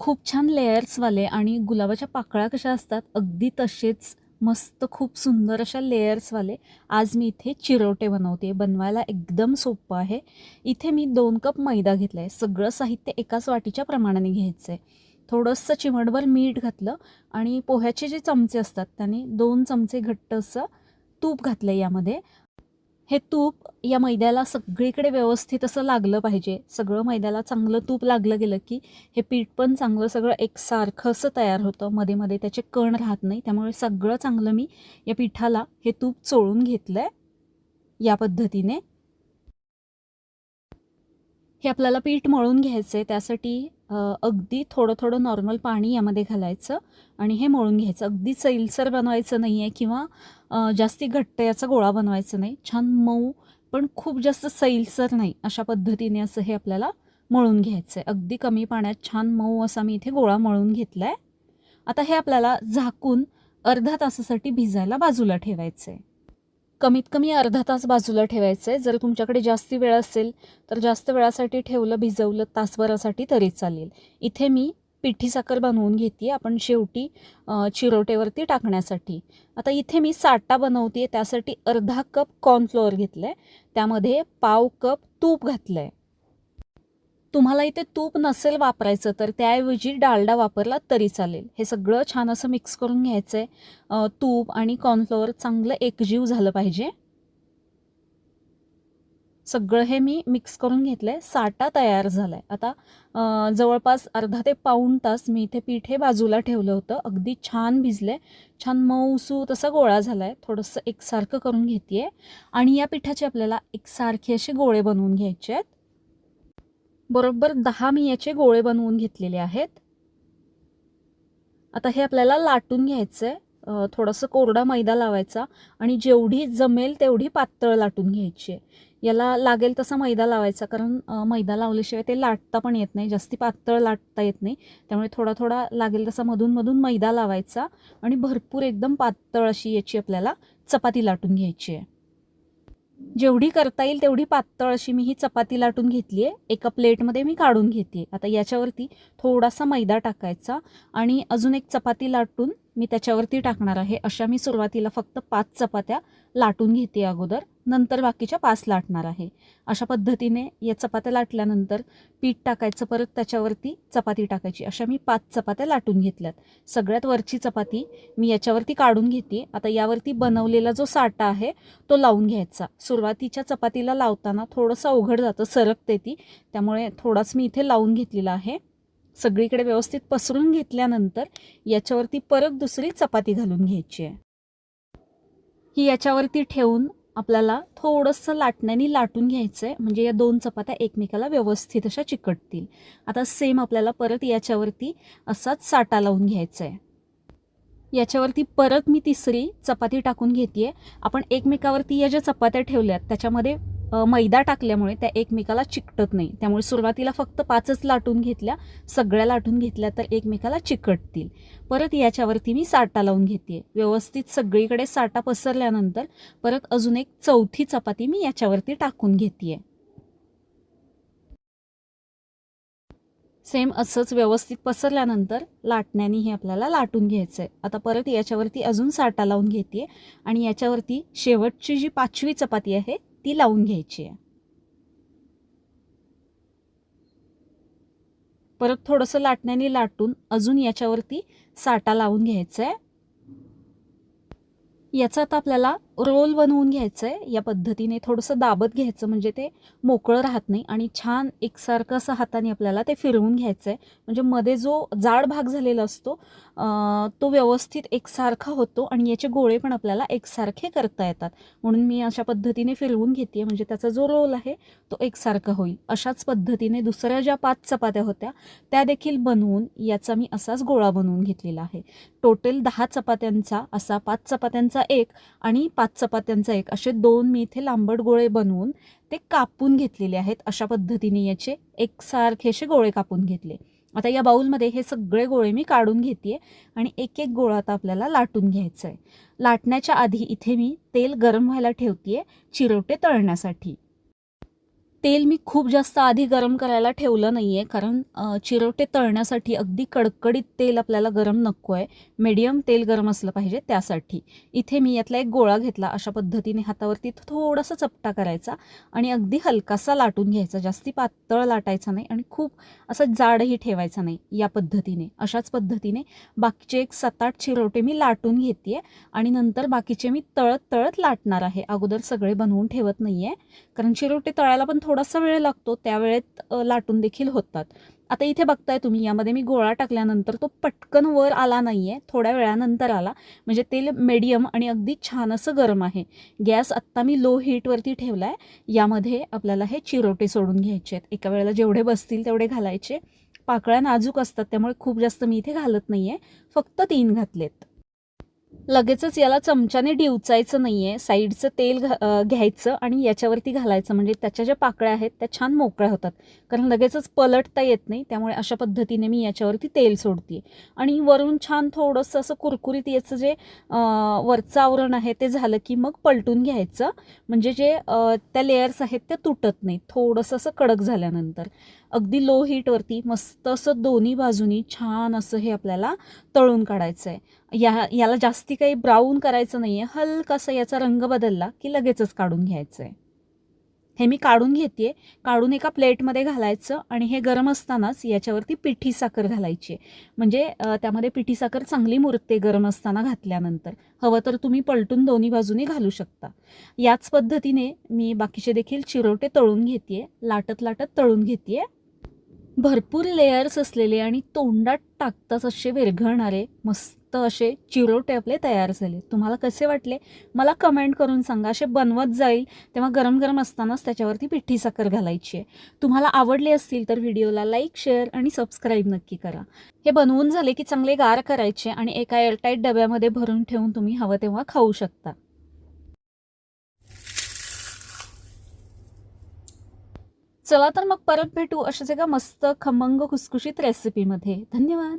खूप छान लेयर्सवाले आणि गुलाबाच्या पाकळ्या कशा असतात अगदी तसेच मस्त खूप सुंदर अशा लेयर्सवाले आज मी इथे चिरोटे बनवते. बनवायला एकदम सोपं आहे. इथे मी दोन कप मैदा घेतला आहे सगळं साहित्य एकाच वाटीच्या प्रमाणाने घ्यायचं आहे थोडंसं चिमटभर मीठ घातलं आणि पोह्याचे जे चमचे असतात त्याने दोन चमचे घट्ट असं तूप घातलं यामध्ये. हे तूप या मैद्याला सगळीकडे व्यवस्थित असं लागलं पाहिजे. सगळं मैद्याला चांगलं तूप लागलं गेलं की हे पीठ पण चांगलं सगळं एकसारखं असं तयार होतं. मध्ये मध्ये त्याचे कण राहत नाही. त्यामुळे सगळं चांगलं मी या पिठाला हे तूप चोळून घेतलं आहे या पद्धतीने. हे आपल्याला पीठ मळून घ्यायचं आहे त्यासाठी अगदी थोडं थोडं नॉर्मल पाणी यामध्ये घालायचं आणि हे मळून घ्यायचं. अगदी सैलसर बनवायचं नाही आहे किंवा जास्ती घट्ट याचा गोळा बनवायचा नाही. छान मऊ पण खूप जास्त सैलसर नाही अशा पद्धतीने असं हे आपल्याला मळून घ्यायचं आहे अगदी कमी पाण्यात छान मऊ असा मी इथे गोळा मळून घेतला आहे आता हे आपल्याला झाकून अर्धा तासासाठी भिजायला बाजूला ठेवायचं आहे कमीत कमी अर्धा तास बाजूला ठेवायचं आहे जर तुमच्याकडे जास्ती वेळ असेल तर जास्त वेळासाठी ठेवलं भिजवलं तासभरासाठी तरी चालेल. इथे मी पिठी साखर बनवून घेते आपण शेवटी चिरोटेवरती टाकण्यासाठी. आता इथे मी साटा बनवते त्यासाठी अर्धा कप कॉर्नफ्लोअर घेतलं आहे त्यामध्ये पाव कप तूप घातलं आहे तुम्हाला इथे तूप नसेल वापरायचं तर त्याऐवजी डालडा वापरला तरी चालेल. हे सगळं छान असं मिक्स करून घ्यायचं आहे तूप आणि कॉर्नफ्लोअर चांगलं एकजीव झालं पाहिजे. सगळं हे मी मिक्स करून घेतलं आहे साटा तयार झाला आहे आता जवळपास अर्धा ते पाऊण तास मी इथे पीठ हे बाजूला ठेवलं होतं. अगदी छान भिजलं आहे छान मऊसू तसा गोळा झाला आहे थोडंसं एकसारखं करून घेते आहे आणि या पिठाचे आपल्याला एकसारखे असे गोळे बनवून घ्यायचे आहेत. बरोबर दहा मी याचे गोळे बनवून घेतलेले आहेत. आता हे आपल्याला लाटून घ्यायचं आहे थोडंसं कोरडा मैदा लावायचा आणि जेवढी जमेल तेवढी पातळ लाटून घ्यायची आहे. याला लागेल तसा मैदा लावायचा कारण मैदा लावल्याशिवाय ते लाटता पण येत नाही. जास्ती पातळ लाटता येत नाही. त्यामुळे थोडा थोडा लागेल तसा मधून मधून मैदा लावायचा आणि भरपूर एकदम पातळ अशी याची आपल्याला चपाती लाटून घ्यायची आहे. जेवढी करता येईल तेवढी पातळ अशी मी ही चपाती लाटून घेतली आहे. एका प्लेटमध्ये मी काढून घेते. आता याच्यावरती थोडासा मैदा टाकायचा आणि अजून एक चपाती लाटून मी त्याच्यावरती टाकणार आहे. अशा मी सुरुवातीला फक्त पाच चपात्या लाटून घेते अगोदर. नंतर बाकीच्या पाच लाटणार आहे. अशा पद्धतीने या चपात्या लाटल्यानंतर पीठ टाकायचं परत त्याच्यावरती चपाती टाकायची. अशा मी पाच चपात्या लाटून घेतल्यात. सगळ्यात वरची चपाती मी याच्यावरती काढून घेते. आता यावरती बनवलेला जो साठा आहे तो लावून घ्यायचा. सुरुवातीच्या चपातीला लावताना थोडंसं अवघड जातं सरकते ती. त्यामुळे थोडाच मी इथे लावून घेतलेला आहे. सगळीकडे व्यवस्थित पसरून घेतल्यानंतर याच्यावरती परत दुसरी चपाती घालून घ्यायची आहे. ही याच्यावरती ठेवून आपल्याला थोडंसं लाटण्याने लाटून घ्यायचं आहे म्हणजे या दोन चपात्या एकमेकाला व्यवस्थित अशा चिकटतील. आता सेम आपल्याला परत याच्यावरती असाच साटा लावून घ्यायचा आहे याच्यावरती परत मी तिसरी चपाती टाकून घेते आपण एकमेकावरती या ज्या चपात्या ठेवल्यात त्याच्यामध्ये मैदा टाकल्यामुळे त्या एकमेकाला चिकटत नाही. त्यामुळे सुरुवातीला फक्त पाचच लाटून घेतल्या सगळ्या लाटून घेतल्या तर एकमेकाला चिकटतील. परत याच्यावरती मी साटा लावून घेते व्यवस्थित सगळीकडे साटा पसरल्यानंतर परत अजून एक चौथी चपाती मी याच्यावरती टाकून घेते सेम असंच व्यवस्थित पसरल्यानंतर लाटण्याने हे आपल्याला लाटून घ्यायचं आहे आता परत याच्यावरती अजून साटा लावून घेते आणि याच्यावरती शेवटची जी पाचवी चपाती आहे ती लावून घ्यायची आहे. परत थोडंसं लाटण्याने लाटून अजून याच्यावरती साटा लावून घ्यायचा आहे याचा आता आपल्याला रोल बनवून घ्यायचं आहे या पद्धतीने थोडंसं दाबत घ्यायचं म्हणजे ते मोकळं राहत नाही आणि छान एकसारखं असं हाताने आपल्याला ते फिरवून घ्यायचं आहे म्हणजे मध्ये जो जाड भाग झालेला असतो तो व्यवस्थित एकसारखा होतो आणि याचे गोळे पण आपल्याला एकसारखे करता येतात. म्हणून मी अशा पद्धतीने फिरवून घेते म्हणजे त्याचा जो रोल आहे तो एकसारखा होईल. अशाच पद्धतीने दुसऱ्या ज्या पाच चपात्या होत्या त्या देखील बनवून याचा मी असाच गोळा बनवून घेतलेला आहे. टोटल दहा चपात्यांचा असा पाच चपात्यांचा एक आणि पाच चपात्यांचा एक. असे दोन मी इथे लांबट गोळे बनवून ते कापून घेतलेले आहेत. अशा पद्धतीने याचे एकसारखे असे गोळे कापून घेतले. आता या बाऊलमध्ये हे सगळे गोळे मी काढून घेते आणि एक एक गोळा आता आपल्याला लाटून घ्यायचं आहे लाटण्याच्या आधी इथे मी तेल गरम व्हायला ठेवते चिरोटे तळण्यासाठी. तेल मी खूप जास्त आधी गरम करायला ठेवलं नाही आहे कारण चिरोटे तळण्यासाठी अगदी कडकडीत तेल आपल्याला गरम नको आहे. मीडियम तेल गरम असलं पाहिजे त्यासाठी. इथे मी यातला एक गोळा घेतला अशा पद्धतीने हातावरती थोडासा चपटा करायचा आणि अगदी हलकासा लाटून घ्यायचा. जास्ती पातळ लाटायचा नाही आणि खूप असं जाडही ठेवायचा नाही या पद्धतीने. अशाच पद्धतीने बाकीचे एक सात आठ चिरोटे मी लाटून घेते आणि नंतर बाकीचे मी तळत तळत लाटणार आहे. अगोदर सगळे बनवून ठेवत नाही आहे कारण चिरोटे तळायला पण थोडं थोडासा वेळ लागतो त्या वेळेत लाटून देखील होतात. आता इथे बघताय तुम्ही यामध्ये मी गोळा टाकल्यानंतर तो पटकन वर आला नाही आहे थोड्या वेळानंतर आला. म्हणजे तेल मीडियम आणि अगदी छान असं गरम आहे. गॅस आत्ता मी लो हीटवरती ठेवला आहे यामध्ये आपल्याला हे चिरोटे सोडून घ्यायचे आहेत. एका वेळेला जेवढे बसतील तेवढे घालायचे. पाकळ्या नाजूक असतात त्यामुळे खूप जास्त मी इथे घालत नाही आहे फक्त तीन घातलेत. लगेचच याला चमच्याने डिवचायचं नाही आहे साईडचं तेल घ्यायचं आणि याच्यावरती घालायचं. म्हणजे त्याच्या ज्या पाकळ्या आहेत त्या छान मोकळ्या होतात. कारण लगेचच पलटता येत नाही. त्यामुळे अशा पद्धतीने मी याच्यावरती तेल सोडते आणि वरून छान थोडंसं असं कुरकुरीत याचं जे वरचं आवरण आहे ते झालं की मग पलटून घ्यायचं. म्हणजे जे त्या लेयर्स आहेत त्या तुटत नाही थोडंसं असं कडक झाल्यानंतर. अगदी लो हीटवरती मस्त असं दोन्ही बाजूनी छान असं हे आपल्याला तळून काढायचं आहे या याला जास्ती काही ब्राऊन करायचं नाही आहे हलकासा याचा रंग बदलला की लगेचच काढून घ्यायचं आहे हे मी काढून घेते काढून एका प्लेटमध्ये घालायचं आणि हे गरम असतानाच याच्यावरती पिठी साखर घालायची आहे. म्हणजे त्यामध्ये पिठी साखर चांगली मुरते गरम असताना घातल्यानंतर. हवं तर तुम्ही पलटून दोन्ही बाजूने घालू शकता. याच पद्धतीने मी बाकीचे देखील चिरोटे तळून घेते लाटत लाटत तळून घेते भरपूर लेयर्स असलेले आणि तोंडात टाकताच असे विरघळणारे मस्त असे चिरोटे आपले तयार झाले. तुम्हाला कसे वाटले? मला कमेंट करून सांगा. असे बनवत जाईल तेव्हा गरम गरम असतानाच त्याच्यावरती पिठी साखर घालायची आहे. तुम्हाला आवडले असतील तर व्हिडिओला लाईक शेअर आणि सबस्क्राईब नक्की करा. हे बनवून झाले की चांगले गार करायचे आणि एका एअरटाईट डब्यामध्ये भरून ठेवून तुम्ही हवं तेव्हा खाऊ शकता. चला तर मग परत भेटू अशाच एका मस्त खमंग खुसखुशीत रेसिपीमध्ये धन्यवाद.